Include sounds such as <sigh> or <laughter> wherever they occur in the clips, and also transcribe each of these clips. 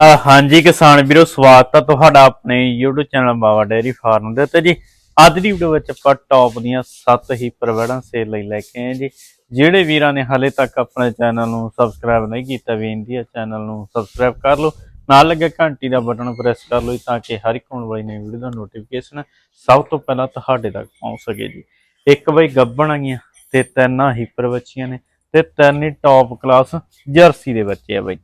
ਹਾਂਜੀ ਕਿਸਾਨ ਵੀਰੋ, ਸਵਾਗਤ ਹੈ ਤੁਹਾਡਾ ਆਪਣੇ YouTube channel Bawa dairy farm ਦੇ ਉੱਤੇ ਜੀ। ਅੱਜ ਦੀ ਵੀਡੀਓ ਵਿੱਚ ਆਪਾਂ ਟੌਪ ਦੀਆਂ 7 ਹੀ ਪ੍ਰਵੈਡਾਂ ਸੇਲ ਲਈ ਲੈ ਕੇ ਆਏ ਜੀ। ਜਿਹੜੇ ਵੀਰਾਂ ਨੇ ਹਾਲੇ ਤੱਕ ਆਪਣੇ ਚੈਨਲ ਨੂੰ ਸਬਸਕ੍ਰਾਈਬ ਨਹੀਂ ਕੀਤਾ ਬੇਨਤੀ ਹੈ ਚੈਨਲ ਨੂੰ ਸਬਸਕ੍ਰਾਈਬ ਕਰ ਲਓ। ਨਾਲ ਲੱਗੇ ਘੰਟੀ ਦਾ ਬਟਨ ਪ੍ਰੈਸ ਕਰ ਲਓ ਤਾਂ ਕਿ ਹਰ ਇੱਕ ਆਉਣ ਵਾਲੀ ਨਵੀਂ ਵੀਡੀਓ ਦਾ ਨੋਟੀਫਿਕੇਸ਼ਨ ਸਭ ਤੋਂ ਪਹਿਲਾਂ ਤੁਹਾਡੇ ਤੱਕ ਪਹੁੰਚ ਸਕੇ ਜੀ। ਇੱਕ ਬਈ ਗੱਬਣ ਆਗੀਆਂ ਤੇ ਤਿੰਨਾਂ ਹੀਪਰ ਬੱਚੀਆਂ ਨੇ ਤੇ ਤਿੰਨ ਹੀ ਟੌਪ ਕਲਾਸ ਜਰਸੀ ਦੇ ਬੱਚੇ ਆ ਬਈ।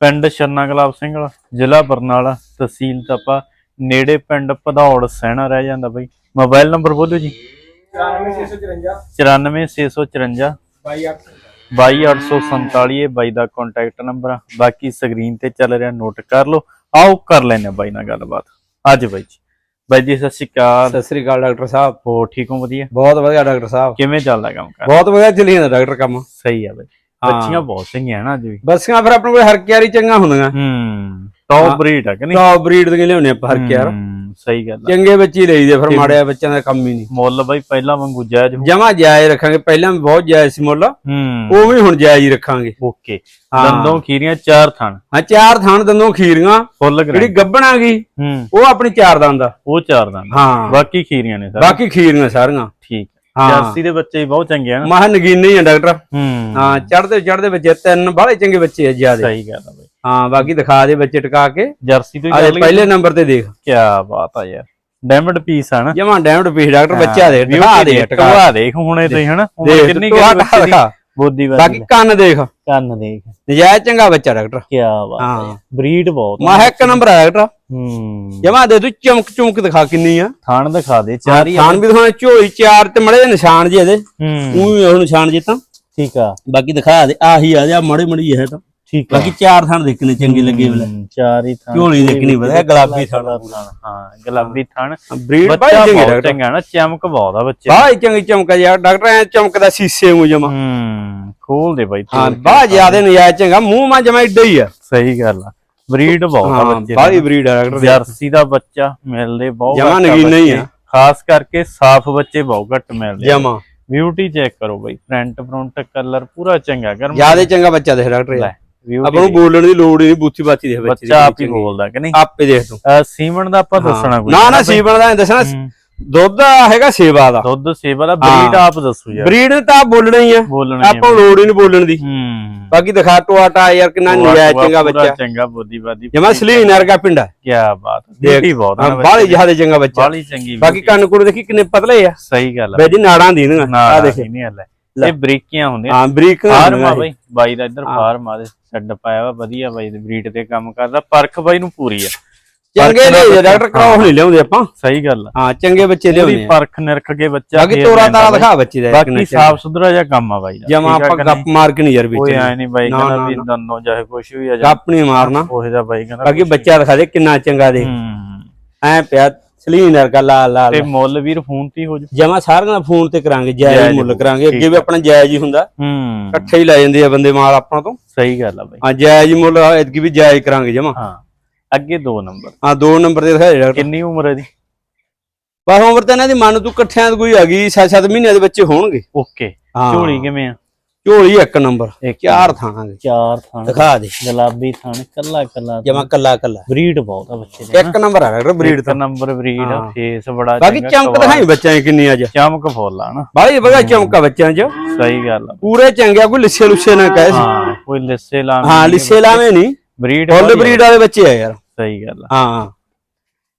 ਪਿੰਡ ਛੰਨਾ ਗੁਲਾਬ ਸਿੰਘ ਵਾਲਾ ਜ਼ਿਲ੍ਹਾ ਬਰਨਾਲਾ ਤਹਿਸੀਲ ਤਪਾ ਨੇੜੇ ਪਿੰਡ ਭਦੌੜ ਸਹਿਣਾ ਰਹਿ ਜਾਂਦਾ ਬਈ। ਮੋਬਾਈਲ ਨੰਬਰ ਬੋਲੋ ਜੀ। 9654 94654 22 22847 ਇਹ ਬਾਈ ਦਾ ਕੰਟੈਕਟ ਨੰਬਰ ਆ। ਬਾਕੀ ਸਕਰੀਨ ਤੇ ਚੱਲ ਰਿਹਾ ਨੋਟ ਕਰ ਲਓ। ਆਓ ਕਰ ਲੈਨੇ ਬਾਈ ਨਾਲ ਗੱਲਬਾਤ। ਅੱਜ ਬਾਈ ਜੀ। ਬਾਈ ਜੀ ਸਤਿ ਸ਼੍ਰੀ ਅਕਾਲ। ਸਤਿ ਸ੍ਰੀ ਅਕਾਲ ਡਾਕਟਰ ਸਾਹਿਬ। ਹੋ ਠੀਕ ਹੋ ਵਧੀਆ? ਬਹੁਤ ਵਧੀਆ ਡਾਕਟਰ ਸਾਹਿਬ। ਕਿਵੇਂ ਚੱਲਦਾ ਕੰਮ ਕਰ? ਬਹੁਤ ਵਧੀਆ ਚੱਲੀ ਜਾਂਦਾ ਡਾਕਟਰ ਕੰਮ। ਸਹੀ ਆ ਬਾਈ। ਬੱਚੀਆਂ ਬਹੁਤ ਚੰਗੀਆਂ ਨਾ ਅੱਜ ਵੀ। ਬੱਸੀਆਂ ਫਿਰ ਆਪਣੇ ਕੋਲ ਹਰਕਿਆਰੀ ਚੰਗਾ ਹੁੰਦੀਆਂ ਹੂੰ ਟੌਪ। ਬਰੀਡ ਆ ਕਿ ਨਹੀਂ? ਟੌਪ ਬਰੀਡ ਦੀਆਂ ਲਿਆਉਣੇ ਆਪਾਂ ਹਰਕਿਆਰ। ਸਹੀ ਗੱਲ ਆ। ਚੰਗੇ ਬੱਚੇ ਲਈਦੇ ਫਿਰ ਮਾੜਿਆ ਬੱਚਿਆਂ ਦਾ ਕੰਮ ਹੀ ਨਹੀਂ। ਮੁੱਲ ਬਾਈ ਪਹਿਲਾਂ ਵਾਂਗੂ ਜਾਇਜ਼ ਜਮਾ ਜਾਇਜ਼ ਰੱਖਾਂਗੇ ਪਹਿਲਾਂ ਵੀ ਬਹੁਤ ਜਾਇਜ਼ ਸੀ ਮੁੱਲ। ਹੂੰ। ਉਹ ਵੀ ਹੁਣ ਜਾਇਜ਼ ਹੀ ਰੱਖਾਂਗੇ। ਓਕੇ। ਦੰਦੋਂ ਖੀਰੀਆਂ ਚਾਰ ਥਣ। ਹਾਂ ਚਾਰ ਥਾਣ ਦੰਦੋਂ ਖੀਰੀਆਂ। ਫੁੱਲ ਜਿਹੜੀ ਗੱਬਣ ਗਈ ਹੂੰ। ਉਹ ਆਪਣੀ ਚਾਰ ਦੰਦ ਆ। ਉਹ ਚਾਰ ਦੰਦ। ਹਾਂ। ਬਾਕੀ ਖੀਰੀਆਂ ਨੇ ਸਰ ਬਾਕੀ ਖੀਰੀਆਂ ਸਾਰੀਆਂ। ਠੀਕ। ਜਰਸੀ ਦੇ ਬੱਚੇ ਬਹੁਤ ਚੰਗੇ ਆ ਮਾਹ ਨਗੀਨੇ ਹੀ ਆ ਡਾਕਟਰ। ਹੂੰ। ਹਾਂ ਚੜਦੇ ਚੜਦੇ ਬੱਚੇ ਤਿੰਨ ਬਾਹਲੇ ਚੰਗੇ ਬੱਚੇ ਆ ਜਿਆਦੇ। ਸਹੀ ਗੱਲ ਆ ਬਾਈ। ਹਾਂ ਬਾਕੀ ਦਿਖਾ ਦੇ ਬੱਚੇ ਟਿਕਾ ਕੇ। ਜਰਸੀ ਤੋਂ ਹੀ ਪਹਿਲੇ ਨੰਬਰ ਤੇ ਦੇਖ। ਕੀ ਬਾਤ ਆ ਯਾਰ। ਡਾਇਮੰਡ ਪੀਸ ਆ ਨਾ। ਜਮਾ ਡੈਮਡ ਪੀਸ ਡਾਕਟਰ ਬੱਚਾ ਦੇ ਦਿਖਾ ਦੇ ਟਿਕਾ। ਦੇਖ ਹੁਣੇ ਤੇ ਹਨਾ? ਕਿੰਨੀ ਆਹ ਬੱਚੇ ਦੀ। ਬੋਦੀ ਬਾਕੀ ਵਾਲੀ ਕੰਨ ਦੇਖ। ਕੰਨ ਦੇਖ। ਨਜਾਇਜ਼ ਚੰਗਾ ਬੱਚਾ ਡਾਕਟਰ। ਕੀ ਬਾਤ ਆ ਹਾਂ। ਬਰੀਡ ਬਹੁਤ ਆ। ਮਾ ਇੱਕ ਨੰਬਰ ਆ ਡਾਕਟਰ। ਹੂੰ। ਜਮਾ ਦੇ ਤੂੰ ਚਮਕ ਚਮਕ ਦਿਖਾ ਕਿੰਨੀ ਆ। ਥਾਣ ਦਿਖਾ ਦੇ ਚਾਰ ਹੀ ਆ। ਖਾਨ ਵੀ ਦਿਖਾਉਣੇ ਝੋਲੀ ਚਾਰ ਤੇ ਮੜੇ ਨਿਸ਼ਾਨ ਜੇ ਇਹਦੇ। ਹੂੰ। ਉਹ ਨਿਸ਼ਾਨ ਜੇ ਤਾਂ ਠੀਕ ਆ। ਬਾਕੀ ਦਿਖਾ ਦੇ ਆਹੀ ਆ ਜਾ ਮੜੇ ਮੜੀ ਹੈ ਤਾਂ। ਠੀਕ ਆ ਬਾਕੀ ਚਾਰ ਥਾਣ ਦੇਖਣੇ ਚੰਗੇ ਲੱਗੇ ਬਲੇ ਹੂੰ, ਚਾਰ ਹੀ ਥਾਣ ਝੋਲੀ ਦੇਖਣੀ ਵਧੀਆ ਗੁਲਾਬੀ ਥਾਣ ਹਾਂ ਗੁਲਾਬੀ ਥਾਣ ਬਰੀਡ ਬਾਈ ਚੰਗੀ ਡਾਕਟਰ। ਚੰਗਾ ਨਾ ਚਮਕ ਬਹੁਤ ਆ ਬੱਚੇ ਬਾਈ ਚੰਗੀ ਚਮਕਾ ਯਾਰ ਡਾਕਟਰ ਐ ਚਮਕਦਾ ਸੀਸੇ ਨੂੰ ਜਮਾ। ਹੂੰ ਖੋਲ ਦੇ ਬਾਈ ਹਾਂ ਤੋੜ ਕੇ। ਬਾ ਜਿਆਦੇ ਨਜਾਇਜ਼ ਚੰਗਾ ਮੂੰਹ ਮਾ ਜਮਾ ਏਡਾ ਹੀ ਆ। ਸਹੀ ਗੱਲ ਆ। ਬਰੀਡ ਬਹੁਤ ਆ ਹਾਂ ਬੱਚੇ ਬਾਈ ਬਰੀਡ ਆ ਡਾਕਟਰ ਜਰਸੀ ਦਾ ਬੱਚਾ ਮਿਲਦੇ ਬਹੁਤ ਜਮਾਂ ਨਗੀਨਾ ਹੀ। ਆ। ਖਾਸ ਕਰਕੇ ਸਾਫ਼ ਬੱਚੇ ਬਹੁਤ ਘੱਟ ਮਿਲਦੇ। ਜਮਾ। ਬਿਊਟੀ ਚੈੱਕ ਕਰੋ ਬਾਈ ਫਰੰਟ ਫਰੰਟ ਕਲਰ ਪੂਰਾ ਚੰਗਾ ਗਰਮ ਜਿਆਦੇ ਚੰਗਾ। ਬੱਚਾ ਦੇਖ ਡਾਕਟਰ ਯਾਰ। ਆਪਾਂ ਨੂੰ ਬੋਲਣ ਦੀ ਲੋੜ ਹੀ ਨਹੀਂ ਬੂਥੀ ਦੇ ਬੱਚੇ ਦੀ ਬੱਚਾ ਆਪ ਹੀ। ਬੋਲਦਾ ਕਿ ਨਹੀਂ? ਆਪੇ ਦੇਖ ਤੂੰ। ਸੀਮਨ ਦਾ ਆਪਾਂ ਦੱਸਣਾ ਕੋਈ। ਨਾ ਨਾ ਬਾਈ। ਸੀਵਣ ਦਾ ਦੱਸਣਾ। ਦੁੱਧ ਹੈਗਾ ਸੇਵਾ ਦਾ। ਦੁੱਧ ਸੇਵਾ ਦਾ ਬਰੀਡ। ਆਪ ਦੱਸੋ ਯਾਰ। ਬਰੀਡ ਤਾਂ ਬੋਲਣਾ ਹੀ ਆ। ਬੋਲਣਾ ਹੀ ਆ ਆਪਾਂ ਲੋੜ ਹੀ ਨਹੀਂ ਬੋਲਣ ਦੀ। ਹੂੰ। ਬਾਕੀ ਦਿਖਾ ਟੋਆਟਾ ਯਾਰ ਕਿੰਨਾ ਨਜਾਇਜ਼ ਚੰਗਾ ਬੱਚਾ। ਚੰਗਾ ਬੁੱਧੀਵਾਦੀ ਜਮਾ ਸਲੀਨ ਵਰਗਾ ਪਿੰਡਾ ਕੀ ਬਾਤ ਬਿਊਟੀ ਬਹੁਤ ਬਾਲੀ ਜ਼ਿਆਦਾ ਚੰਗਾ ਬੱਚਾ। ਬਾਲੀ ਚੰਗੀ ਬਾਕੀ ਕੰਨ ਕੁੜ ਦੇਖੀ ਕਿੰਨੇ ਪਤਲੇ ਆ। ਸਹੀ ਗੱਲ ਆ। ਬੇਜੀ ਨਾੜਾਂ ਦੀ ਨਾ ਨਾ ਆ ਦੇਖ। ਨਹੀਂ ਹਲੇ ਇਹ ਬਰੀਕੀਆਂ ਹੁੰਦੀਆਂ। ਹਾਂ ਬਰੀਕ ਫਾਰਮ ਆ ਬਾਈ। ਬਾਈ ਦਾ ਇੱਧਰ ਫਾਰਮ ਆ ਦੇ। ਛੱਡ ਪਾਇਆ ਵਾ ਵਧੀਆ ਬਾਈ ਦੇ। ਬਰੀਡ ਤੇ ਕੰਮ ਕਰਦਾ। ਪਰਖ ਬਾਈ ਨੂੰ ਪੂਰੀ ਆ। ਚੰਗੇ ਨੇ ਡਾਕਟਰ ਕਰਾਉ ਨਹੀਂ ਲਿਆਉਂਦੇ ਆਪਾਂ। ਸਹੀ ਗੱਲ ਆ। ਹਾਂ ਚੰਗੇ ਬੱਚੇ ਲਿਆਉਂਦੇ ਆ। ਪਰਖ ਨਿਰਖ ਕੇ ਬੱਚਾ ਬਾਕੀ ਤੋਰਾ ਤਾਰਾ। ਦਿਖਾ ਬੱਚੇ ਦਾ ਬਾਕੀ ਸਾਫ਼ ਸੁਥਰਾ ਜਿਹਾ ਕੰਮ ਆ ਬਾਈ ਦਾ। ਜਮਾ ਆਪਾਂ ਗੱਪ? ਮਾਰ ਕੇ ਨਹੀਂ ਯਾਰ ਕੋਈ ਵਿੱਚ ਐ ਨਹੀਂ ਬਾਈ ਕਹਿੰਦਾ ਵੀ। ਦੰਨੋਂ ਚਾਹੇ ਕੁਛ ਵੀ ਆ ਜਾ ਗੱਪ ਨਹੀਂ ਮਾਰਨਾ। ਉਹੇ ਦਾ ਬਾਈ ਕਹਿੰਦਾ ਬਾਕੀ ਬੱਚਾ ਦਿਖਾ ਦੇ ਕਿੰਨਾ ਚੰਗਾ ਦੇ। ਐ ਪਿਆ ਸਲੀਨ ਵਰਗਾ ਲਾਲ ਲਾਲ ਤੇ ਮੁੱਲ ਵੀਰ ਫੋਨ ਤੇ ਹੀ ਜਾ। ਜਮਾ ਸਾਰਿਆਂ ਦਾ ਫੋਨ ਤੇ ਕਰਾਂਗੇ ਜਾਇਜ਼ ਮੁੱਲ ਕਰਾਂਗੇ ਅੱਗੇ ਵੀ ਆਪਣਾ ਜਾਇਜ਼ ਹੀ ਹੁੰਦਾ। ਹੂੰ। ਇਕੱਠੇ ਹੀ ਲੈ ਜਾਂਦੇ ਆ ਬੰਦੇ ਮਾਲ ਆਪਾਂ ਤੋਂ। ਸਹੀ ਗੱਲ ਆ ਬਾਈ। ਹਾਂ ਜਾਇਜ਼ ਮੁੱਲ ਐਤਕੀ ਵੀ ਜਾਇਜ਼ ਕਰਾਂਗੇ ਜਮਾ। ਹਾਂ ਅੱਗੇ ਦੋ ਨੰਬਰ। ਹਾਂ ਦੋ ਨੰਬਰ ਤੇ ਦਿਖਾ ਡਾਕਟਰ। ਕਿੰਨੀ ਉਮਰ ਹੈ ਦੀ ਬਸ ਉਮਰ ਤਾਂ ਇਹਨਾਂ ਦੀ ਮੰਨ ਤੂੰ ਇਕੱਠਿਆਂ ਦੀ ਕੋਈ ਹੈਗੀ 7-7 ਮਹੀਨਿਆਂ ਦੇ ਬੱਚੇ ਹੋਣਗੇ। ਓਕੇ। ਝੋਲੀ ਕਿਵੇਂ ਆ? ਝੋਲੀ ਇੱਕ ਨੰਬਰ ਇੱਕ ਚਾਰ ਥਾਣਾ ਦੇ। ਚਾਰ ਥਾਂ ਦਿਖਾ ਦੇ। ਗੁਲਾਬੀ ਥਾਂ ਕੱਲਾ ਕੱਲਾ। ਜਮਾ ਕੱਲਾ ਕੱਲਾ। ਬਰੀਡ ਬਹੁਤ ਆ ਬੱਚੇ ਦੇ ਇੱਕ ਨੰਬਰ ਆ ਡਾਕਟਰ ਬਰੀਡ ਤਾਂ ਨੰਬਰ ਬਰੀਡ ਹਾਂ। ਫੇਸ ਬੜਾ ਬਾਕੀ ਚਮਕ ਦਿਖਾਈ ਬੱਚਿਆਂ ਦੀ ਕਿੰਨੀ ਅੱਜ ਚਮਕ ਫੁੱਲ ਆ ਨਾ। ਬਾਈ ਬਗਾ ਚਮਕਾ ਬੱਚਿਆਂ 'ਚ। ਸਹੀ ਗੱਲ ਆ। ਪੂਰੇ ਚੰਗੇ ਆ, ਕੋਈ ਲਿੱਸੇ ਲੁੱਸੇ ਨਾ ਕਹੇ। ਹਾਂ ਕੋਈ ਲਿੱਸੇ ਲਾ ਹਾਂ ਲਿੱਸੇ ਲਾਵੇਂ ਨਹੀਂ। ਬਰੀਡ ਫੁੱਲ ਬਰੀਡ ਵਾਲੇ ਬੱਚੇ ਆ ਯਾਰ। ਸਹੀ ਗੱਲ ਆ। ਹਾਂ।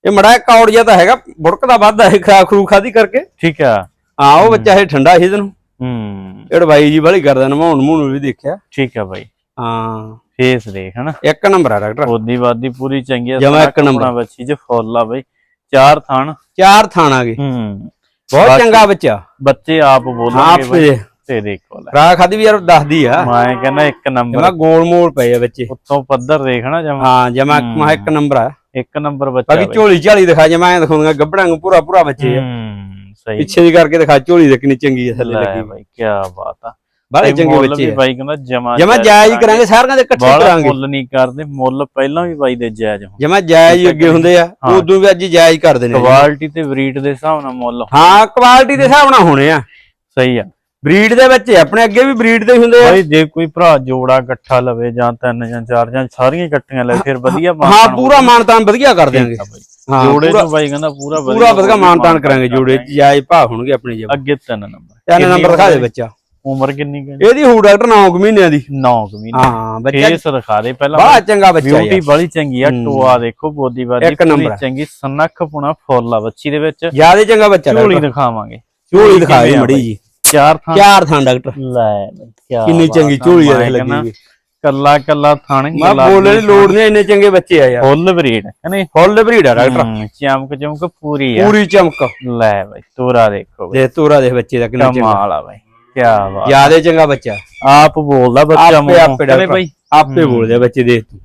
ਇਹ ਮੜਾ ਕੌੜ ਜਿਹਾ ਤਾਂ ਹੈਗਾ ਬੁੜਕਦਾ ਵੱਧਦਾ ਹੈ ਖਾ ਖਰੂ ਖਾਦੀ ਕਰਕੇ। ਠੀਕ ਆ। ਹਾਂ ਉਹ ਬੱਚਾ ਇਹ ਠੰਡਾ ਸੀ ਇਹਨੂੰ ਹੂੰ। ਬਾਈ ਜੀ ਵਾਲੀ ਕਰਦਾ ਨਮਾਉਣ ਮੂਣ ਵੀ ਦੇਖਿਆ। ਠੀਕ ਆ ਬਾਈ। ਹਾਂ। ਫੇਸ ਦੇਖ ਹਨਾ? ਇੱਕ ਨੰਬਰ ਆ ਡਾਕਟਰ। ਉਹਦੀ ਵਾਦੀ ਪੂਰੀ ਚੰਗੀ ਆ ਜਮਾਂ ਇੱਕ ਨੰਬਰ। ਬੱਚੀ ਚ ਫੁੱਲ ਆ ਬਾਈ। ਚਾਰ ਥਾਣ। ਚਾਰ ਥਾਣ ਆ ਗਏ। ਹੂੰ। ਬਹੁਤ ਚੰਗਾ ਬੱਚਾ। ਬੱਚੇ ਆਪ ਬੋਲਣਗੇ ਬਾਈ। ਤੇ ਤੇ ਦੇਖੋ ਲੈ। ਖਰਾ ਖਾਦੀ ਵੀ ਯਾਰ ਦੱਸਦੀ ਆ। ਮੈਂ ਕਹਿੰਦਾ ਇੱਕ ਜਮਾ ਨੰਬਰ ਗੋਲ ਮੋਲ ਪਏ ਆ ਬੱਚੇ। ਉੱਤੋਂ ਪੱਧਰ ਦੇਖਣਾ ਜਮਾ? ਹਾਂ ਜਮਾ। ਮਾ ਇੱਕ ਨੰਬਰ ਆ। ਇੱਕ ਨੰਬਰ ਬੱਚਾ ਬਾਕੀ। ਝੋਲੀ ਝਾਲੀ ਦਿਖਾ ਜਮਾ ਐ ਦਿਖਾਉਂਗਾ ਗੱਬੜਾਂ ਨੂੰ ਪੂਰਾ ਪੂਰਾ ਬੱਚੇ ਆ। ਸਹੀ ਪਿੱਛੇ ਦੀ ਕਰਕੇ ਦਿਖਾ ਝੋਲੀ ਦੇ ਕਿੰਨੀ ਚੰਗੀ ਆ ਥੱਲੇ ਲੱਗੀ। ਬਾਈ ਕੀ ਬਾਤ ਆ। ਤੇ ਚੰਗੇ ਮੁੱਲ ਬੱਚੇ ਵੀ ਬਾਈ ਕਹਿੰਦਾ ਜਮਾ ਜਮਾ ਜਾਇਜ਼ ਹੀ ਕਰਾਂਗੇ। ਸਾਰਿਆਂ ਦੇ ਇਕੱਠੇ ਕਰਾਂਗੇ। ਮੁੱਲ ਨਹੀਂ ਕਰਦੇ ਮੁੱਲ ਪਹਿਲਾਂ ਵੀ ਬਾਈ ਦੇ ਜਾਇਜ਼ ਹੁੰਦੇ। ਜਮਾ ਜਾਇਜ਼ ਹੀ ਅੱਗੇ ਹੁੰਦੇ ਆ ਹਾਂ। ਉਦੋਂ ਵੀ ਅੱਜ ਜਾਇਜ਼ ਕਰਦੇ ਨੇ। ਕੁਆਲਿਟੀ ਤੇ ਬਰੀਡ ਦੇ ਹਿਸਾਬ ਨਾਲ ਮੁੱਲ ਹਾਂ ਕੁਆਲਿਟੀ ਦੇ ਹਿਸਾਬ ਨਾਲ ਹੋਣੇ ਆ। ਸਹੀ ਆ। ਬਰੀਡ ਦੇ ਬੱਚੇ ਆਪਣੇ ਅੱਗੇ ਵੀ ਬਰੀਡ ਦੇ ਹੀ ਹੁੰਦੇ ਆ। ਬਾਈ ਜੇ ਕੋਈ ਭਰਾ ਜੋੜਾ ਇਕੱਠਾ ਲਵੇ ਜਾਂ ਤਿੰਨ ਜਾਂ ਚਾਰ ਜਾਂ ਸਾਰੀਆਂ ਇਕੱਠੀਆਂ ਲੈ ਫਿਰ ਵਧੀਆ ਹਾਂ ਮਾਨਤਾਨ ਪੂਰਾ ਮਾਨਤਾਨ ਵਧੀਆ ਕਰ। ਹਾਂ ਜੋੜੇ ਪੂਰਾ- ਨੂੰ ਬਾਈ ਕਹਿੰਦਾ ਪੂਰਾ ਪੂਰਾ ਵਧੀਆ ਮਾਨਤਾਨ ਕਰਾਂਗੇ ਜੋੜੇ ਚ ਜਾਇਜ਼ ਭਾਅ ਹੋਣਗੇ ਆਪਣੇ ਜੀ ਅੱਗੇ ਤਿੰਨ ਨੰਬਰ। ਤਿੰਨ ਨੰਬਰ ਦਿਖਾ ਦੇ ਬੱਚਾ ਉਮਰ ਕਿੰਨੀ ਕਿ ਇਹਦੀ ਹੂ ਡਾਕਟਰ 9 ਮਹੀਨਿਆਂ ਦੀ। 9 ਮਹੀਨੇ। ਹਾਂ ਬੱਚਾ ਫੇਸ ਦਿਖਾ ਦੇ ਪਹਿਲਾਂ ਬੜਾ ਚੰਗਾ ਬੱਚਾ ਬਿਊਟੀ ਬੜੀ ਚੰਗੀ ਆ। ਟੋਆ ਦੇਖੋ ਬੋਦੀ ਨੰਬਰ। ਆ। ਚੰਗੀ ਸਨੱਖ ਪੁਣਾ ਫੁੱਲ ਆ ਬੱਚੀ ਦੇ ਵਿੱਚ। ਜ਼ਿਆਦਾ ਚੰਗਾ ਬੱਚਾ ਝੋਲੀ ਦਿਖਾਵਾਂਗੇ। ਝੋਲੀ ਦਿਖਾ ਕਿਵੇਂ ਦੇ ਆ ਮੜੀ? ਜੀ। ਚਾਰ ਥਾਂ। ਚਾਰ ਥਾਂ ਡਾਕਟਰ। ਲੈ ਬਈ ਕੀ ਕਿੰਨੀ ਚੰਗੀ ਝੋਲੀ ਆ ਲੱਗੀ ਕਹਿੰਦਾ। ਕੱਲਾ ਕੱਲਾ ਥਣ ਮੈਂ ਬੋਲਣ ਦੀ ਲੋੜ ਨਹੀਂ ਇੰਨੇ ਚੰਗੇ ਬੱਚੇ ਆ ਯਾਰ। ਫੁੱਲ ਬਰੀਡ ਹਨੇ ਫੁੱਲ ਬਰੀਡ ਆ ਡਾਕਟਰ। ਚਮਕ ਚਮਕ ਪੂਰੀ ਆ। ਪੂਰੀ ਚਮਕ। ਲੈ ਬਈ ਤੋਰਾ ਦੇਖੋ ਬਈ। ਦੇ ਤੋਰਾ ਦੇ ਬੱਚੇ ਦਾ ਕਿੰਨਾ ਚੰਗਾ। ਕਮਾਲ ਆ ਬਈ ਕੀ ਬਾਤ। ਜ਼ਿਆਦਾ ਚੰਗਾ ਬੱਚਾ। ਆਪ ਬੋਲਦਾ ਬੱਚਾ ਆਪੇ ਮੂੰਹੋਂ ਆਪੇ ਬਈ? ਆਪੇ ਬੋਲਦੇ ਆ ਬੱਚੇ ਦੇਖ ਤੂੰ।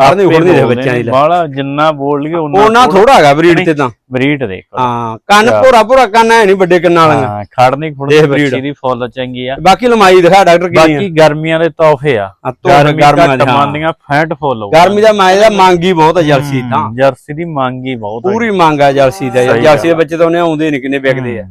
ਆਰਨੇ ਉੜਨੇ ਦੇ ਬੱਚਿਆਂ ਦੀ। ਬਾਲਾ ਜਿੰਨਾ ਬੋਲ ਲਈਏ ਉਹਨਾਂ ਉਹਨਾਂ ਥੋੜਾ ਹੈਗਾ ਬਰੀਡ ਤੇ ਤਾਂ। ਬਰੀਡ ਦੇਖੋ। ਹਾਂ ਕੰਨ ਭੋਰਾ ਭੋਰਾ ਕੰਨ ਹੈ ਨਹੀਂ ਵੱਡੇ ਕੰਨਾਂ ਵਾਲੀਆਂ। ਹਾਂ ਖੁੜਨੀ ਦੇਖ breed। ਬੱਚੀ। ਦੀ ਫੁੱਲ ਚੰਗੀ ਆ। ਬਾਕੀ ਲਮਾਈ ਦਿਖਾ ਡਾਕਟਰ ਕਿੰਨੀ ਬਾਕੀ ਗਰਮੀਆਂ ਦੇ ਤੋਹਫੇ ਆ। ਗਰਮੀਆਂ ਦੇ, ਹਾਂ। ਮੰਨਦੀਆਂ ਫੈਂਟ ਫੁੱਲ ਹੋ ਗਰਮੀ ਦਾ ਮਾਇ ਦਾ ਮੰਗੀ ਬਹੁਤ ਆ ਜਰਸੀ ਤਾਂ। ਜਰਸੀ ਦੀ ਮੰਗ ਬਹੁਤ ਪੂਰੀ ਮੰਗ ਆ ਜਰਸੀ ਦਾ। ਜਰਸੀ ਦੇ। ਬੱਚੇ ਤਾਂ ਉਹਨੇ ਆਉਂਦੇ ਨਹੀਂ ਕਿੰਨੇ ਵਿਕਦੇ ਆ।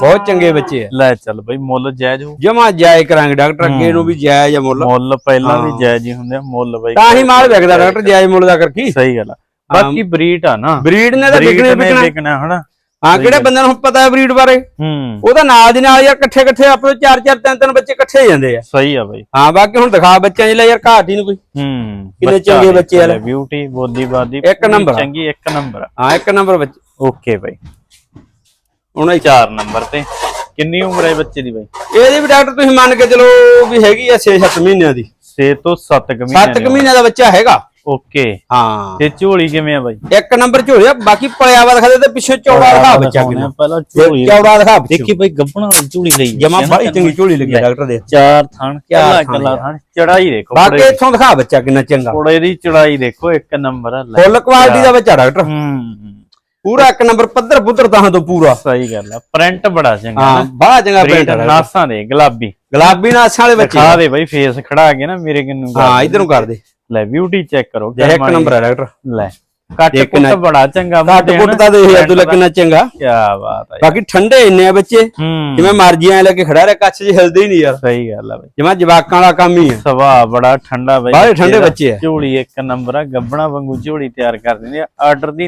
ਬਹੁਤ ਚੰਗੇ ਬੱਚੇ ਆ। ਲੈ ਚੱਲ ਬਈ ਮੁੱਲ ਜਾਇਜ਼ ਹੋ ਜਮਾ ਜਾਇਜ਼ ਕਰਾਂਗੇ ਡਾਕਟਰ ਅੱਗੇ ਨੂੰ ਵੀ ਜਾਇਜ਼ ਆ ਮੁੱਲ। ਮੁੱਲ ਪਹਿਲਾਂ ਵੀ ਜਾਇਜ਼ ਹੀ ਹੁੰਦੇ ਆ ਮੁੱਲ ਬਈ ਤਾਂ ਹੀ ਮਾਲ ਵਿਕਦਾ ਡਾਕਟਰ ਜਾਇਜ਼ ਮੁੱਲ ਦਾ ਕਰਕੇ ਸਹੀ ਗੱਲ ਆ। ਬਾਕੀ ਬਰੀਡ ਆ ਨਾ। ਬਰੀਡ ਨੇ ਤਾਂ ਵਿਕਣੇ ਵਿਕਣਾ। ਹਨਾ? ਹਾਂ ਕਿਹੜੇ ਬੰਦੇ ਨੂੰ ਪਤਾ ਹੈ ਬਰੀਡ ਬਾਰੇ? ਹੂੰ। ਉਹਦਾ ਨਾਲ ਦੀ ਨਾਲ ਯਾਰ ਇਕੱਠੇ ਇਕੱਠੇ ਆਪਣੇ ਚਾਰ ਚਾਰ ਤਿੰਨ ਤਿੰਨ ਬੱਚੇ ਇਕੱਠੇ ਹੀ ਜਾਂਦੇ ਆ। ਸਹੀ ਆ ਬਈ। ਹਾਂ ਬਾਕੀ ਹੁਣ ਦਿਖਾ ਬੱਚਿਆਂ ਜਿਹਾ ਯਾਰ ਘਾਟ ਹੀ ਨੂੰ ਕੋਈ। ਹੂੰ। ਕਿੰਨੇ ਚੰਗੇ ਬੱਚੇ ਆ। ਬਿਊਟੀ ਬੋਦੀ ਬਾਦੀ ਇੱਕ ਨੰਬਰ। ਚੰਗੀ ਇੱਕ ਨੰਬਰ ਆ। ਹਾਂ ਇੱਕ ਨੰਬਰ ਬੱਚੇ। ਓਕੇ ਬਈ। ਹੁਣ ਇਹ- ਚਾਰ ਨੰਬਰ ਤੇ। ਕਿੰਨੀ ਉਮਰ ਹੈ ਬੱਚੇ ਦੀ ਬਈ? ਇਹਦੀ ਵੀ ਡਾਕਟਰ ਤੁਸੀਂ ਮੰਨ ਕੇ ਚਲੋ ਵੀ ਹੈਗੀ ਆ 6-7 ਮਹੀਨਿਆਂ ਦੀ। 6 ਤੋਂ 7 ਕੁ ਮਹੀਨੇ 7 ਮਹੀਨਿਆਂ ਦਾ ਬੱਚਾ ਹੈਗਾ। ਓਕੇ। ਹਾਂ। ਤੇ ਝੋਲੀ ਕਿਵੇਂ ਆ ਬਾਈ? ਇੱਕ ਨੰਬਰ ਝੋਲਿਆ ਬਾਕੀ ਪਲਿਆ ਵਾ ਦਿਖਾ ਦੇ ਤੇ ਪਿੱਛੇ ਚੌੜਾ ਦਿਖਾ ਬੱਚਾ ਕਿੰਨਾ। ਪਹਿਲਾਂ ਝੋਲੀ ਚੌੜਾ ਦਿਖਾ। ਦੇਖੀ ਬਈ ਗੱਬਣਾ ਵਾਲੀ ਝੋਲੀ ਲਈ ਜਮਾ ਬੜੀ ਚੰਗੀ ਝੋਲੀ ਲੱਗੀ ਡਾਕਟਰ ਦੇ। ਚਾਰ ਥਣ ਕੱਲਾ ਕੱਲਾ। ਥਣ ਚੜਾਈ ਦੇਖੋ ਬਾਕੀ ਇੱਥੋਂ ਦਿਖਾ ਬੱਚਾ ਕਿੰਨਾ ਚੰਗਾ। ਕੋੜੇ ਦੀ ਚੜਾਈ ਦੇਖੋ ਇੱਕ ਨੰਬਰ ਆ ਲੈ। ਫੁੱਲ ਕੁਆਲਿਟੀ ਦਾ ਬੱਚਾ ਡਾਕਟਰ। ਹੂੰ। ਪੂਰਾ ਇੱਕ ਨੰਬਰ ਪੱਧਰ ਪੁੱਧਰ ਤਾਂ ਤੋਂ ਪੂਰਾ। ਸਹੀ ਗੱਲ ਆ ਪ੍ਰਿੰਟ ਬੜਾ ਚੰਗਾ ਹਾਂ ਬੜਾ ਚੰਗਾ ਪ੍ਰਿੰਟ ਨਾਸਾਂ ਦੇ ਗੁਲਾਬੀ। ਗੁਲਾਬੀ ਨਾਸਾਂ ਵਾਲੇ ਬੱਚੇ ਦਿਖਾ ਦੇ ਬਾਈ ਫੇਸ ਖੜਾ ਕੇ ਨਾ ਮੇਰੇ ਕਿੰਨੂ ਹਾਂ ਇਧਰੋਂ ਕਰ ਦੇ। ਲੈ ਬਿਊਟੀ ਚੈੱਕ ਕਰੋ ਇੱਕ ਨੰਬਰ ਆ ਡਾਕਟਰ ਲੈ। ਕੱਟ ਨਾ- ਬੜਾ ਚੰਗਾ ਕੱਟ ਪੁੱਟ ਤਾਂ ਦੇਖ ਅਬਦੁੱਲਾ ਕਿੰਨਾ ਚੰਗਾ। ਕੀ ਬਾਤ ਹੈ ਬਾਕੀ ਠੰਡੇ ਇੰਨੇ ਆ ਬੱਚੇ ਹੂੰ। ਜਿਵੇਂ ਮਰਜ਼ੀ ਐ ਲੈ ਕੇ ਖੜਾ ਰਿਹਾ ਕੱਛ 'ਚ ਹਿਲਦੇ ਹੀ ਨਹੀਂ ਯਾਰ। ਸਹੀ ਗੱਲ ਆ ਬਾਈ। ਜਿਵੇਂ ਜਵਾਕਾਂ ਵਾਲਾ ਕੰਮ ਹੀ ਆ। ਸੁਭਾਅ ਬੜਾ ਠੰਡਾ ਬਾਈ ਬੱਚੇ ਠੰਡੇ। ਬੱਚੇ ਆ। ਝੋਲੀ ਇੱਕ ਨੰਬਰ ਆ ਗੱਬਣਾ ਵਾਂਗੂ ਝੋਲੀ ਤਿਆਰ ਕਰ ਦਿੰਦੇ ਆ। ਆਰਡਰ ਦੀ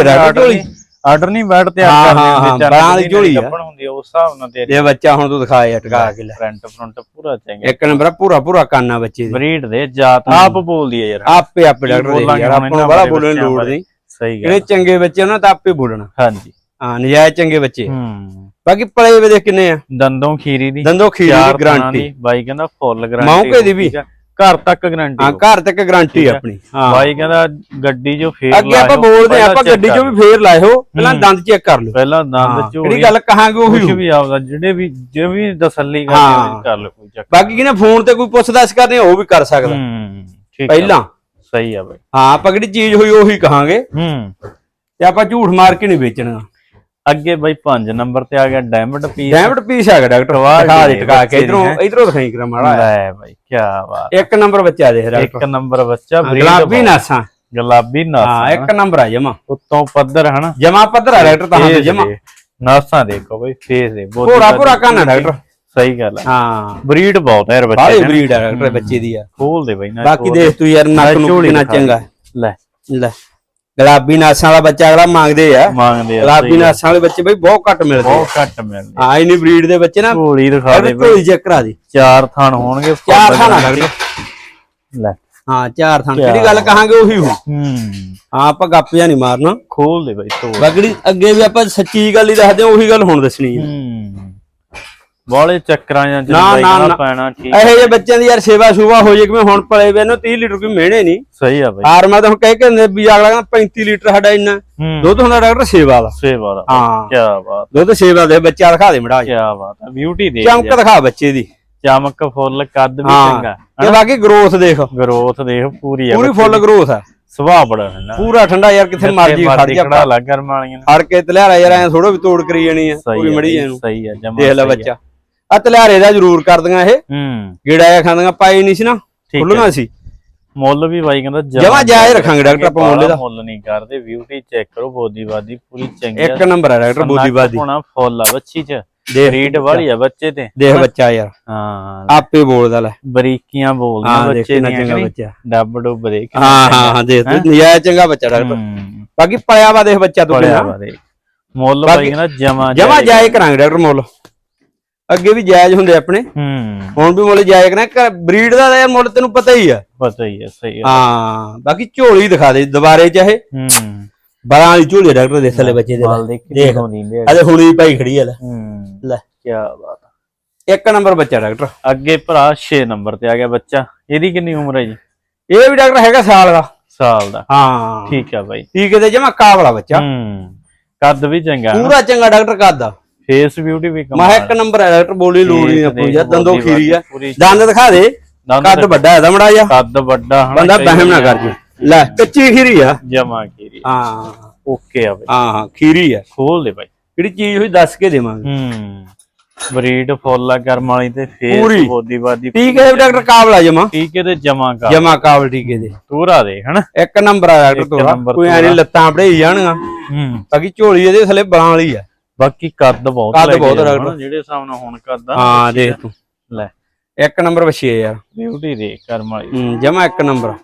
ਆ ਡਾਕਟਰ order ਝੋਲੀ। Order ਨਹੀਂ ਬੈਠ ਤਿਆਰ ਹਾਂ, ਕਰ ਹਾਂ, ਦਿੰਦੇ ਹਾਂ, ਚੱਲ ਬਲਾਂ ਵਾਲੀ ਜਿਹੜੀ ਝੋਲੀ ਆ। ਗੱਬਣ ਹੁੰਦੀ ਆ ਉਸ ਹਿਸਾਬ ਨਾਲ ਤਿਆਰੀ ਇਹ ਬੱਚਾ ਹੁਣ ਤੂੰ ਦਿਖਾਇਆ ਟਕਾ ਕੇ ਲੈ। ਫਰੰਟ ਫਰੰਟ ਪੂਰਾ ਚੰਗਾ। ਇੱਕ ਨੰਬਰ ਪੂਰਾ ਪੂਰਾ ਕੰਨ ਬੱਚੇ ਦੀ। ਬਰੀਡ ਦੇ ਜਾਤ ਆਪ ਬੋਲਦੀ ਆ ਯਾਰ। ਆਪੇ ਆਪੇ ਡਾਕਟਰ ਦੇ ਯਾਰ ਆਪਾਂ ਨੂੰ ਬੜਾ ਬੋਲਣ ਦੀ ਲੋੜ। ਨਹੀਂ। ਸਹੀ ਜਿਹੜੇ ਗੱਲ ਚੰਗੇ ਬੱਚੇ ਉਹਨਾਂ ਤਾਂ ਆਪੇ ਬੋਲਣਾ। ਹਾਂਜੀ। ਹਾਂ ਨਜਾਇਜ਼ ਚੰਗੇ ਬੱਚੇ ਹੂੰ। ਬਾਕੀ ਪਲੇ ਵੇ ਦੇ ਕਿੰਨੇ ਆ? ਦੰਦੋਂ ਖੀਰੀ ਦੀ ਦੰਦੋ ਖੀਰੀ ਚਾਰ ਦੀ ਗਾਰੰਟੀ ਦੀ ਬਾਈ ਕਹਿੰਦਾ ਫੁੱਲ ਗਾਰੰਟੀ ਮੌਕੇ ਦੀ ਵੀ। ਘਰ ਤੱਕ ਗਾਰੰਟੀ ਹਾਂ ਘਰ ਤੱਕ ਗਾਰੰਟੀ। ਆਪਣੀ ਹਾਂ। ਬਾਈ ਕਹਿੰਦਾ ਗੱਡੀ ਜੋ ਫੇਰ ਅੱਗੇ ਆਪਾਂ ਲਾਇਓ, ਬੋਲਦੇ ਆਪਾਂ ਗੱਡੀ ਚੋਂ ਵੀ ਫੇਰ ਲਾਇਓ ਪਹਿਲਾਂ। ਦੰਦ ਚੈੱਕ ਕਰ ਲਓ। ਪਹਿਲਾਂ ਦੰਦ ਝੋਲੀ ਜਿਹੜੀ ਗੱਲ ਕਹਾਂਗੇ ਉਹੀ ਕੁਝ। ਵੀ। ਆਉਂਦਾ ਜਿਹੜੇ ਵੀ ਜੇ ਵੀ ਤਸੱਲੀ ਹਾਂ। ਕਰਨੀ ਕਰ ਲਓ ਕੋਈ ਚੱਕਰ ਬਾਕੀ ਕਿਨੇ ਫੋਨ ਤੇ ਕੋਈ ਪੁੱਛ ਦੱਸ ਕਰਨੀ ਉਹ ਵੀ ਕਰ ਸਕਦਾ। ਹੂੰ ਠੀਕ। ਪਹਿਲਾਂ। ਸਹੀ ਆ ਬਾਈ। ਹਾਂ ਆਪਾਂ ਕਿਹੜੀ ਚੀਜ਼ ਹੋਈ ਉਹੀ ਕਹਾਂਗੇ। ਹੂੰ। ਤੇ ਆਪਾਂ ਝੂਠ ਮਾਰ ਕੇ ਨਹੀਂ ਵੇਚਣਾ। ਅੱਗੇ ਬਾਈ 5 ਨੰਬਰ ਤੇ ਆ ਗਿਆ ਡਾਇਮੰਡ ਪੀਸ ਡਾਇਮੰਡ ਪੀਸ ਹੈਗਾ ਡਾਕਟਰ। ਵਾਹ ਦਿਖਾ ਦੇ ਟਕਾ ਕੇ। ਇਧਰੋਂ ਹੈਂ। ਇਧਰੋਂ ਦਿਖਾਈ ਕਰਾ ਮਾੜਾ ਲੈ ਬਾਈ ਕੀ ਬਾਤ। ਇੱਕ ਨੰਬਰ ਬੱਚਾ ਦੇਖ ਇੱਕ ਡਾਕਟਰ ਨੰਬਰ ਬੱਚਾ ਗੁਲਾਬੀ ਨਾਸਾਂ। ਗੁਲਾਬੀ ਹਾਂ ਨਾਸਾਂ ਇੱਕ ਨੰਬਰ ਆ ਜਮਾ। ਉੱਤੋਂ ਪੱਧਰ ਹਨਾ। ਜਮਾ ਪੱਧਰ ਆ ਡਾਕਟਰ ਤਾਂ ਜਮਾ। ਨਾਸਾਂ ਦੇਖੋ ਬਈ ਫੇਸ ਦੇ। ਬਹੁਤ ਪੂਰਾ ਪੂਰਾ ਕੰਨ ਆ ਡਾਕਟਰ। ਸਹੀ ਗੱਲ ਹੈ ਹਾਂ। ਬਰੀਡ ਬਹੁਤ ਹੈ ਯਾਰ ਬੱਚੇ ਦੀ। ਬਰੀਡ ਆ ਡਾਕਟਰ ਬੱਚੇ ਦੀ ਆ। ਖੋਲ ਦੇ ਬਈ ਨਾ ਬਾਕੀ ਦੇਖ ਤੂੰ ਯਾਰ ਨੱਕ ਨੂੰ ਕਿੰਨਾ ਚੰਗਾ। ਲੈ। ਲੈ। ਗੁਲਾਬੀ ਨਾਸਾਂ ਵਾਲਾ ਬੱਚਾ ਅਗਲਾ ਮੰਗਦੇ ਆ। ਮੰਗਦੇ ਆ ਗੁਲਾਬੀ। ਨਾਸਾਂ ਵਾਲੇ ਬੱਚੇ ਬਈ ਬਹੁਤ ਘੱਟ ਮਿਲਦੇ ਆ। ਬਹੁਤ ਘੱਟ ਮਿਲਦੇ ਹਾਂ ਇਨੀ ਬਰੀਡ ਦੇ ਬੱਚੇ ਨਾ ਝੋਲੀ ਦਿਖਾ ਦੇ ਝੋਲੀ ਚੈੱਕ ਕਰਾ ਦੇ। ਚਾਰ ਥਣ ਹੋਣਗੇ ਚਾਰ ਗਾਰੰਟੀ। ਡਾਕਟਰ ਲੈ। ਹਾਂ ਚਾਰ ਥਾਂ ਜਿਹੜੀ ਗੱਲ ਕਹਾਂਗੇ ਉਹੀ ਹੋ। ਹੂੰ। ਹਾਂ ਆਪਾਂ ਗੱਪ ਜਾਂ ਨਹੀਂ ਮਾਰਨਾ। ਖੋਲ ਦੇ ਬਈ ਤੋੜ ਬਗੜੀ ਅੱਗੇ ਵੀ ਆਪਾਂ ਸੱਚੀ ਗੱਲ ਹੀ ਦੱਸਦੇ ਹਾਂ ਉਹੀ ਗੱਲ ਹੁਣ ਦੱਸਣੀ ਹੈ। ਹੂੰ। ਬਾਲੇ ਚੱਕਰਾਂ ਜਾਂ ਨਾ, ਨਾ, ਨਾ ਨਾ। ਪੈਣਾ ਠੀਕ ਇਹੋ ਜਿਹੇ ਬੱਚਿਆਂ ਦੀ ਯਾਰ ਸੇਵਾ ਸੁਵਾ ਹੋ ਜੇ ਕਿਵੇਂ ਹੁਣ ਪਲੇ ਵੇ ਨੂੰ 30 ਲੀਟਰ ਕੋਈ ਮਿਹਣੇ ਨਹੀਂ। ਸਹੀ ਆ ਬਈ। ਆਰ ਮੈਂ ਤਾਂ ਕਹਿ ਕੇ ਹੁੰਦੇ ਵੀ ਅਗਲਾ ਕਹਿੰਦਾ 35 ਲੀਟਰ ਸਾਡਾ ਇੰਨਾ। ਦੁੱਧ ਹੁੰਦਾ ਡਾਕਟਰ ਸੇਵਾ ਦਾ। ਸੇਵਾ ਦਾ। ਹਾਂ। ਕੀ ਬਾਤ। ਦੁੱਧ ਸੇਵਾ ਦੇ ਬੱਚਾ ਦਿਖਾ ਦੇ ਮੜਾ ਕੀ ਬਾਤ ਹੈ ਬਿਊਟੀ ਦੇ ਚਮਕ ਦਿਖਾ ਬੱਚੇ ਦੀ। ਚਮਕ ਫੁੱਲ ਕੱਦ ਵੀ ਚੰਗਾ ਤੇ ਬਾਕੀ ਗਰੋਥ ਦੇਖ। ਗਰੋਥ ਦੇਖ ਪੂਰੀ ਆ ਪੂਰੀ ਫੁੱਲ ਗਰੋਥ ਆ। ਸੁਭਾਅ ਬੜਾ ਹੈ ਨਾ। ਪੂਰਾ ਠੰਡਾ ਯਾਰ ਕਿੱਥੇ ਮਰਜ਼ੀ ਖੜ ਜਾ ਖੜਾ ਲੱਗ ਗਰਮ ਵਾਲੀਆਂ ਨੇ। ਫੜ ਕੇ ਤਲਿਆਰਾ ਯਾਰ ਐ ਥੋੜਾ ਵੀ ਤੋੜ ਕਰੀ ਜਾਣੀ ਆ ਪੂਰੀ ਆ ਮੜੀ ਇਹਨੂੰ ਸਹੀ ਆ ਜਮਾ ਦੇਖ ਲੈ ਬੱਚਾ। ਆ ਤਲਿਆਰੇ ਦਾ ਜ਼ਰੂਰ ਕਰਦੀਆਂ ਇਹ। ਹੂੰ। ਗੇੜਾ ਜਾਂ ਖਾਂਦੀਆਂ ਪਾਈ ਨਹੀਂ ਸੀ ਨਾ ਖੁੱਲਣਾ ਸੀ। ਮੁੱਲ ਵੀ ਬਾਈ ਕਹਿੰਦਾ ਜਮਾਂ ਜਾਇਜ਼ ਰੱਖਾਂਗੇ ਡਾਕਟਰ ਆਪਾਂ ਮੁੱਲ ਦਾ। ਮੁੱਲ ਨਹੀਂ ਕਰਦੇ ਬਿਊਟੀ ਚੈੱਕ ਕਰੋ ਬੋਦੀ ਬਾਦੀ ਪੂਰੀ ਚੰਗੀ ਇੱਕ ਨੰਬਰ ਆ ਡਾਕਟਰ ਬੋਦੀ ਬਾਦੀ ਹੋਣਾ ਫੁੱਲ ਆ ਬੱਚੀ ਚ। ਦੇਖ ਰੀਡ ਵਾਲੀ ਆ ਬੱਚੇ ਤੇ। ਦੇਖ ਬੱਚਾ ਯਾਰ। ਹਾਂ। ਆਪੇ ਬੋਲਦਾ ਲੈ। ਬਰੀਕੀਆਂ ਹਾਂ ਦੇਖ ਬੱਚੇ ਦੀਆਂ ਚੰਗਾ? ਬੱਚਾ। ਡੱਬ ਡੁੱਬ ਦੇ ਹਾਂ ਹਾਂ ਹਾਂ ਦੇਖ ਤੂੰ ਨਜਾਇਜ਼ ਚੰਗਾ ਬੱਚਾ ਡਾਕਟਰ। ਹੂੰ। ਬਾਕੀ ਪਲਿਆ ਵਾ ਦੇਖ ਬੱਚਾ ਤੂੰ ਬਾਰੇ ਮੁੱਲ ਬਾਈ ਕਹਿੰਦਾ ਜਮਾ ਜਮਾ ਜਾਇਜ਼ ਕਰਾਂਗੇ ਡਾਕਟਰ ਮੁੱਲ। ਅੱਗੇ ਵੀ ਜਾਇਜ਼ ਹੁੰਦੇ ਆਪਣੇ। ਹੂੰ। ਹੁਣ ਵੀ ਮੁੱਲ ਜਾਇਜ਼ ਕਰਾਂ ਬਰੀਡ ਦਾ ਯਾਰ ਮੁੱਲ ਤੈਨੂੰ ਪਤਾ ਹੀ ਆ। ਪਤਾ ਹੀ ਹੈ ਸਹੀ ਹੈ ਹਾਂ ਬਾਕੀ ਝੋਲੀ ਦਿਖਾ ਦੇ ਦੁਬਾਰੇ ਚਾਹੇ। ਹੂੰ। ਬਲਾਂ ਵਾਲੀ ਝੋਲੀ ਆ ਡਾਕਟਰ ਦੇ ਥੱਲੇ ਬੱਚੇ ਦੇ। ਦੇਖ ਅਜੇ ਹੁਣੀ ਪਾਈ ਖੜੀ ਆ ਲੈ। ਹੂੰ। ਲੈ। ਕੀ ਬਾਤ ਆ। ਇੱਕ ਨੰਬਰ ਬੱਚਾ ਡਾਕਟਰ। ਅੱਗੇ ਭਰਾ 6 ਨੰਬਰ ਤੇ ਆ ਗਿਆ ਬੱਚਾ। ਇਹਦੀ ਕਿੰਨੀ ਉਮਰ ਹੈ ਜੀ? ਇਹ ਵੀ ਡਾਕਟਰ ਹੈਗਾ ਸਾਲ ਦਾ। ਸਾਲ ਦਾ। ਹਾਂ। ਠੀਕ ਆ ਬਾਈ। ਠੀਕ ਤੇ ਜਮਾ ਕਾਬਲਾ ਬੱਚਾ। ਹੂੰ। ਕੱਦ ਵੀ ਚੰਗਾ ਪੂਰਾ ਚੰਗਾ ਡਾਕਟਰ ਕਰਦਾ ਫੇਸ ਬਿਊਟੀ ਵੀ ਮੈਂ ਕਿਹਾ ਇੱਕ ਨੰਬਰ ਹੈ ਡਾਕਟਰ ਬੋਲੀ ਲੋੜ ਨਹੀਂ ਆਪੂ ਯਾਰ ਦੰਦੋਂ ਖੀਰੀ ਆ। ਦੰਦ ਦਿਖਾ ਦੇ ਕੱਦ ਵੱਡਾ ਹੈ ਮੜਾ ਜਾ ਕੱਦ ਵੱਡਾ ਹਨਾ ਬੰਦਾ ਬਹਿਮ ਨਾ ਕਰ ਜੀ। ਲੈ ਕੱਚੀ ਖੀਰੀ ਆ। ਜਮਾ ਕੀਰੀ ਹਾਂ। ਓਕੇ ਆ ਬਾਈ। ਹਾਂ ਹਾਂ ਖੀਰੀ ਆ। ਖੋਲ ਦੇ ਬਾਈ। ਜਿਹੜੀ ਚੀਜ਼ ਹੋਈ ਦੱਸ ਕੇ ਦੇਵਾਂਗੇ। ਹੂੰ। ਬਰੀਡ ਫੁੱਲ ਆ ਕਰਮ ਵਾਲੀ ਤੇ ਫੇਸ ਪੂਰੀ। ਬੋਦੀ ਬਾਦੀ ਠੀਕ ਹੈ ਡਾਕਟਰ ਕਾਬਲਾ ਜਮਾ। ਟੀਕੇ ਤੇ ਜਮਾ ਕਰ ਜਮਾ ਕਾਬਲ ਟੀਕੇ ਦੇ ਪੂਰਾ ਦੇ ਹਨਾ? ਇੱਕ ਨੰਬਰ ਆ ਡਾਕਟਰ ਤੋਰਾ। ਕੋਈ ਐ ਲੱਤਾਂ ਪੜਾਈ ਜਾਣਗਾ ਹੂੰ। ਬਾਕੀ ਝੋਲੀ ਇਹਦੇ ਥੱਲੇ ਬਲਾਂ ਵਾਲੀ ਆ। ਬਾਕੀ ਕੱਦ ਬਹੁਤ ਕੱਦ ਬਹੁਤ। ਹਨਾ, ਜਿਹੜੇ ਹਿਸਾਬ ਨਾਲ ਹੁਣ ਆ ਹਾਂ ਦੇਖ ਤੂੰ। ਲੈ। ਇੱਕ ਨੰਬਰ ਵਛੇ ਯਾਰ। ਬਿਊਟੀ ਦੇ ਕਰਮ ਵਾਲੀ। ਜਮਾ ਇੱਕ ਨੰਬਰ।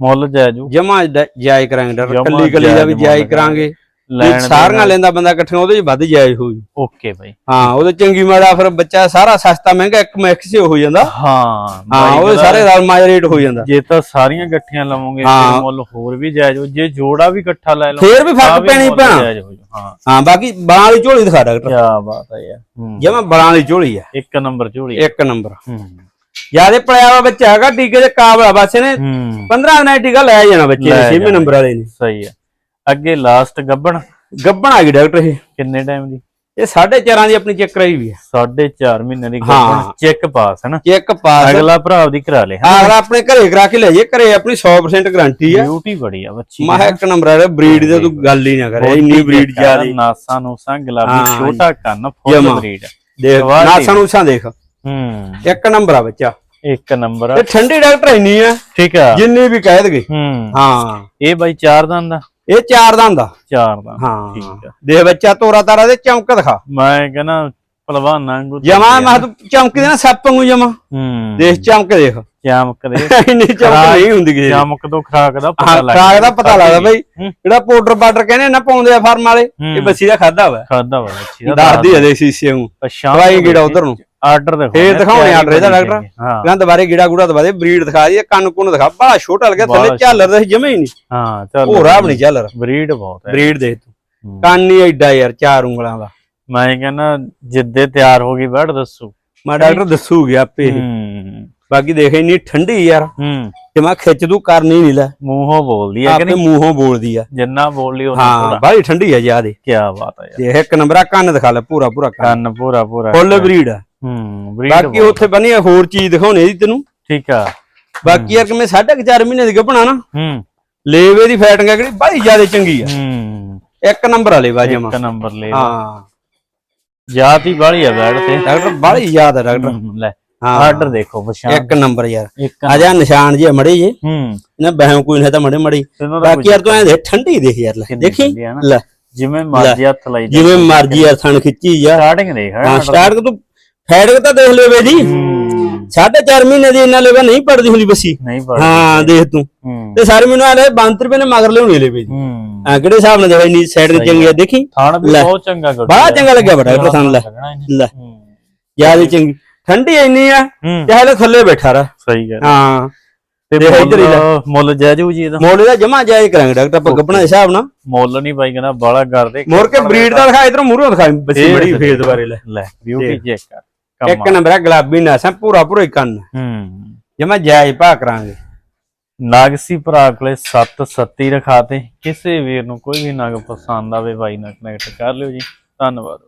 ਮੁੱਲ ਜਾਜੂ ਜਮਾ ਜਾਇ ਕਰਾਂਗੇ ਡਾਕਟਰ। ਕੱਲੀ ਕੱਲੀ ਦਾ ਵੀ ਜਾਇਜ਼ ਜਾਇ ਕਰਾਂਗੇ। ਲੈਣ ਜੇ ਦੇ ਸਾਰੀਆਂ ਲੈਂਦਾ ਬੰਦਾ ਇਕੱਠੀਆਂ ਉਹਦੇ 'ਚ ਵੱਧ ਜਾਇ ਹੋਊ ਓਕੇ ਬਾਈ। ਹਾਂ ਉਹਦੇ ਚੰਗੀ ਮਾੜਾ ਫਿਰ ਬੱਚਾ ਸਾਰਾ ਸਸਤਾ ਮਹਿੰਗਾ ਇੱਕ ਮਿਕਸ ਹੀ ਹੋ ਜਾਂਦਾ। ਹਾਂ ਹਾਂ ਬਾਈ ਉਹਦੇ ਸਾਰੇ ਰਲ ਮਾਜ ਰੇਟ ਹੋ ਜਾਂਦਾ। ਜੇ ਤਾਂ ਸਾਰੀਆਂ ਇਕੱਠੀਆਂ ਲਵੋਗੇ ਹਾਂ। ਫਿਰ ਮੁੱਲ ਹੋਰ ਵੀ ਜਾਇਜ਼ ਹੋ ਜੇ ਜੋੜਾ ਵੀ ਇਕੱਠਾ ਲੈ ਲਓ ਫੇਰ ਵੀ ਫ਼ਰਕ ਤਾਂ ਪੈਣਾ ਮੁੱਲ। ਜਾਇਜ਼ ਹੋ ਜਾਊ, ਹਾਂ। ਹਾਂ ਬਾਕੀ ਬਲਾਂ ਵਾਲੀ ਝੋਲੀ ਦਿਖਾ ਡਾਕਟਰ। ਕੀ ਬਾਤ ਹੈ ਯਾਰ ਹੂੰ। ਜਮਾ ਬਲਾਂ ਵਾਲੀ ਝੋਲੀ ਆ। ਇੱਕ ਨੰਬਰ ਝੋਲੀ। ਇੱਕ ਨੰਬਰ। ਹੂੰ। ਜਿਆਦੇ ਪੜਿਆ ਵਾ ਬੱਚਾ ਹੈਗਾ ਟੀਕੇ ਦੇ ਕਾਬਲਾ ਬਸ ਇਹਨੇ ਹੂੰ। 15 ਦਿਨਾਂ 'ਚ ਟੀਕਾ ਲੈ ਜਾਣਾ ਬੱਚੇ ਲੈ ਨੇ 6ਵੇਂ ਜਾਣਾ। ਨੰਬਰ ਵਾਲੇ ਨੇ। ਸਹੀ ਹੈ ਅੱਗੇ ਲਾਸਟ ਗੱਬਣ। ਗੱਬਣ ਆ ਗਈ ਡਾਕਟਰ ਇਹ। ਕਿੰਨੇ ਟਾਈਮ ਦੀ? ਇਹ 4.5 ਦੀ ਆਪਣੀ ਚੈੱਕ ਕਰਾਈ ਵੀ ਆ ਸਾਢੇ 4 ਮਹੀਨੇ ਦੀ ਹਾਂ। ਗੱਬਣ। ਚੈੱਕ ਪਾਸ ਹੈ ਨਾ ਚੈੱਕ ਪਾਸ ਅਗਲਾ ਭਰਾ ਦੀ ਕਰਾ ਲੇ ਅਗਲਾ ਆਪਣੇ ਘਰੇ ਕਰਾ ਕੇ ਲੈ ਜੇ ਘਰੇ ਆਪਣੀ 100% ਗਾਰੰਟੀ ਆ। ਬਿਊਟੀ ਬੜੀ ਆ ਬੱਚੀ। ਮੈਂ ਇੱਕ ਨੰਬਰ ਆ ਬਰੀਡ ਦੀ ਤੂੰ ਗੱਲ ਹੀ ਨਾ ਕਰੇ। ਇੰਨੀ ਬਰੀਡ ਜ਼ਿਆਦੀ। ਨਾਸਾਂ ਨੂਸਾਂ ਗੁਲਾਬੀ ਹਾਂ। ਛੋਟਾ ਕੰਨ ਫੁੱਲ। ਬਰੀਡ ਦੇਖ ਹੀ। ਨਾਸਾਂ ਨੂਸਾਂ ਦੇਖ। ਹੂੰ। ਇੱਕ ਨੰਬਰ ਆ ਬੱਚਾ। ਇੱਕ ਨੰਬਰ ਆ। ਇਹ ਠੰਡੀ ਡਾਕਟਰ ਇੰਨੀ ਆ ਠੀਕ ਆ। ਜਿੰਨੀ ਵੀ ਕਹਿ ਦਗੇ ਹੂੰ। ਹਾਂ। ਇਹ ਬਾਈ ਚਾਰ ਦੰਦ ਦਾ ਇਹ ਚਾਰ ਦਾ ਹੁੰਦਾ। ਚਾਰ ਦਾ। ਹਾਂ। ਠੀਕ ਆ। ਦੇਖ ਬੱਚਾ ਤੋਰਾ ਤਾਰਾ ਦੇ ਚਮਕ ਦਿਖਾ। ਮੈਂ ਕਹਿੰਦਾ ਪਹਿਲਵਾਨਾਂ ਵਾਂਗੂ ਜਮਾ ਮੈਂ ਤੂੰ ਚਮਕ ਦੇ ਨਾ ਸੱਪ ਵਾਂਗੂ ਜਮਾ। ਹੂੰ। ਦੇਖ ਚਮਕ ਦੇਖ। ਚਮਕ ਦੇ <laughs> ਇੰਨੀ ਚਮਕ ਨਹੀਂ ਹੁੰਦੀ ਕਿਸੇ ਦੀ। ਚਮਕ ਤੋਂ ਖਰਾਕ ਦਾ ਪਤਾ ਹਾਂ ਲੱਗ ਖਰਾਕ ਦਾ ਪਤਾ ਲੱਗਦਾ ਬਈ। ਹੂੰ। ਜਿਹੜਾ ਪਾਊਡਰ ਪਾਊਡਰ ਕਹਿੰਦੇ ਨਾ ਪਾਉਂਦੇ ਆ ਫਾਰਮ ਵਾਲੇ ਇਹ ਹੂੰ। ਬੱਸੀ ਦਾ ਖਾਦਾ ਵਾ। ਖਾਦਾ ਵਾ ਦਾ ਦੱਸਦੀ ਆ ਦੇ ਸੀਸੇ ਨੂੰ ਪਛਾਣ ਦਵਾਈ ਗੇੜਾ ਉਧਰ ਨੂੰ। ਆਰਡਰ ਦੇਖੋ ਫੇਰ ਦਿਖਾਉਣੇ ਆਰਡਰ ਇਹਦਾ ਡਾਕਟਰ। ਹਾਂ। ਕਹਿੰਦਾ ਦੁਬਾਰੇ ਗੀੜਾ ਗੂੜਾ ਦਵਾ ਦੇ ਬਰੀਡ ਦਿਖਾ ਦੀ ਕੰਨ ਕੁੰਨ ਦਿਖਾ। ਬੜਾ ਛੋਟਾ ਲੱਗਿਆ ਥੱਲੇ ਬੜਾ ਝਾਲਰ ਦਾ ਜਮੇ ਹੀ ਨਹੀਂ। ਹਾਂ ਚੱਲ ਉਹ ਰਾਹ ਨਹੀਂ ਝਾਲਰ। ਬਰੀਡ ਬਹੁਤ ਹੈ। ਬਰੀਡ ਦੇਖ ਤੂੰ। ਹੂੰ। ਕੰਨ ਹੀ ਐਡਾ ਯਾਰ ਚਾਰ ਉਂਗਲਾਂ ਦਾ। ਮੈਂ ਕਹਿੰਦਾ ਜਿੱਦੇ ਤਿਆਰ ਹੋ ਗਈ ਬੈਠ ਦੱਸੂ। ਮੈਂ ਡਾਕਟਰ ਦੱਸੂਗਾ ਆਪੇ ਇਹ। ਹੂੰ। ਬਾਕੀ ਦੇਖ ਇੰਨੀ ਠੰਡੀ ਯਾਰ। ਹੂੰ। ਮੈਂ ਖਿੱਚ ਤੂੰ ਕਰਨੀ ਨਹੀਂ ਲੈ। ਮੂੰਹੋਂ ਬੋਲਦੀ ਹੈ ਕਿ ਆਪੇ ਨਹੀਂ? ਮੂੰਹੋਂ ਬੋਲਦੀ ਆ। ਜਿੰਨਾ ਬੋਲੀ ਉਹਨਾਂ ਹਾਂ ਬਾਹਲੀ ਠੰਡੀ ਆ ਜਿਆਦੇ। ਕੀ ਬਾਤ ਹੈ ਯਾਰ। ਦੇਖ ਇੱਕ ਨੰਬਰ ਆ ਕੰਨ ਦਿਖਾ ਲੈ ਪੂਰਾ ਪੂਰਾ ਕੰਨ ਪੂਰਾ ਪੂਰਾ। ਫੁੱਲ ਬਰੀਡ ਆ। ਹੂੰ ਬਾਕੀ ਉੱਥੇ ਬਣੀ ਆ ਹੋਰ ਚੀਜ਼ ਦਿਖਾਉਣੀ ਇਹਦੀ ਤੈਨੂੰ। ਠੀਕ ਆ। ਬਾਕੀ ਯਾਰ ਕਿ ਮੈਂ 4.5 ਮਹੀਨੇ ਦੀ ਗੱਭਣਾ ਨਾ ਹੂੰ। ਲੇਵੇ ਦੀ ਫੈਟਿੰਗ ਆ ਕਿਹੜੀ ਬੜੀ ਜ਼ਿਆਦਾ ਚੰਗੀ ਆ। ਹੂੰ। ਇੱਕ ਨੰਬਰ ਵਾਲੇ ਬਾਜਮਾ ਇੱਕ ਨੰਬਰ ਲੈ ਹਾਂ। ਜਾਤ ਹੀ ਬਾਲੀ ਆ ਬੈਠ ਤੇ। ਡਾਕਟਰ ਬੜੀ ਯਾਦ ਆ ਡਾਕਟਰ। ਹੂੰ, ਲੈ ਹਾਂ। ਆਰਡਰ ਦੇਖੋ ਪਛਾਣ। ਇੱਕ ਨੰਬਰ ਯਾਰ। ਇੱਕ ਆ ਜਾ ਨਿਸ਼ਾਨ ਜੇ ਮੜੇ ਜੇ ਹੂੰ। ਨਾ ਬਹਿਮ ਕੋਈ ਨਹੀਂ ਤਾਂ ਮੜੇ ਮੜੀ। ਤੈਨੂੰ ਤਾਂ ਬਾਕੀ ਯਾਰ ਤੂੰ ਐ ਦੇ ਠੰਡੀ ਦੇਖ ਯਾਰ ਲੈ। ਕਿੰਨੀ ਦੇਖੀ? ਠੰਡੀ ਆ ਨਾ। ਲੈ। ਜਿਵੇਂ ਮਰਜ਼ੀ ਹੱਥ ਲਾਈ ਜਾ ਜਿਵੇਂ ਮਰਜ਼ੀ ਯਾਰ ਥਣ ਖਿੱਚੀ ਜਾ। ਸਟਾਰਟਿੰਗ ਦੇਖ ਹਾਂ ਸਟਾਰਟ ਤੂੰ। ਫੈਟਿੰਗ ਤਾਂ ਦੇਖ ਲੇਵੇ ਜੀ। ਹੂੰ। ਸਾਢੇ ਚਾਰ ਮਹੀਨੇ ਦੀ ਇੰਨਾ ਲੇਵਾ ਨਹੀਂ ਪੜਦੀ ਹੁੰਦੀ ਬੱਸੀ। ਨਹੀਂ ਹਾਂ ਦੇਖ ਤੂੰ। ਤੇ ਸਾਰੇ ਮੈਨੂੰ ਆ ਲੈ 72 ਰੁਪਏ ਨੇ ਮਗਰ ਲਿਆਉਣੀ ਲੇਵੇ ਜੀ। ਹੂੰ। ਕਿਹੜੇ ਹਿਸਾਬ ਨਾਲ ਦੇਖ ਇੰਨੀ ਸਾਈਡ ਤੇ ਚੰਗੀ ਆ? ਦੇਖੀ? ਥਾਣ ਵੀ ਲੈ। ਬਹੁਤ ਚੰਗਾ ਗੱਡੀ ਬੜਾ ਚੰਗਾ ਲੱਗਿਆ ਬੜਾ ਸਾਨੂੰ ਲੈ। ਜ਼ਿਆਦਾ ਚੰਗੀ। ਠੰਡੀ ਇੰਨੀ ਆ ਚਾਹੇ ਲੈ ਥੱਲੇ ਬੈਠਾ ਰ ਸਹੀ ਗੱਲ। ਹਾਂ। ਤੇ। ਮੁੱਲ ਜੀ ਇਹਦਾ। ਮੋਲੇ ਦਾ ਜਮਾ ਜਾਇਜ਼ ਕਰਾਂਗੇ ਡਾਕਟਰ ਆਪਾਂ ਗੱਪਣਾ ਹਿਸਾਬ ਨਾਲ। ਮੁੱਲ ਨਹੀਂ ਬਾਈ ਕਹਿੰਦਾ ਬਾਲਾ ਕਰਦੇ ਮੋਰ ਕੇ ਬਰੀਡ ਦਾ ਦਿਖਾ ਇਧਰੋਂ ਮੂਹਰੋਂ ਦਿਖਾ ਬੱਸੀ ਇਹ ਬੜੀ ਦੇਖ। ਫੇਰ ਦੁਬਾਰੇ ਲੈ। ਲੈ ਬਿਊਟੀ ਚੈੱਕ ਕਰ। ਇੱਕ ਨੰਬਰ ਆ ਗੁਲਾਬੀ ਨਾਸਾਂ ਪੂਰਾ ਪੂਰਾ ਹੀ ਕੰਨ। ਹੂੰ। ਜਮਾ ਜਾਇਜ਼ ਭਾ ਕਰਾਂਗੇ। ਨਾਗਸੀ ਭਰਾ ਕੋਲੇ 7 ਸੱਤੀ ਰਖਾਤੇ ਕਿਸੇ ਵੀਰ ਨੂੰ ਕੋਈ ਵੀ ਨਗ ਪਸੰਦ ਆਵੇ ਬਾਈ ਨਾਲ ਕਨੈਕਟ ਕਰ ਲਿਓ ਜੀ। ਧੰਨਵਾਦ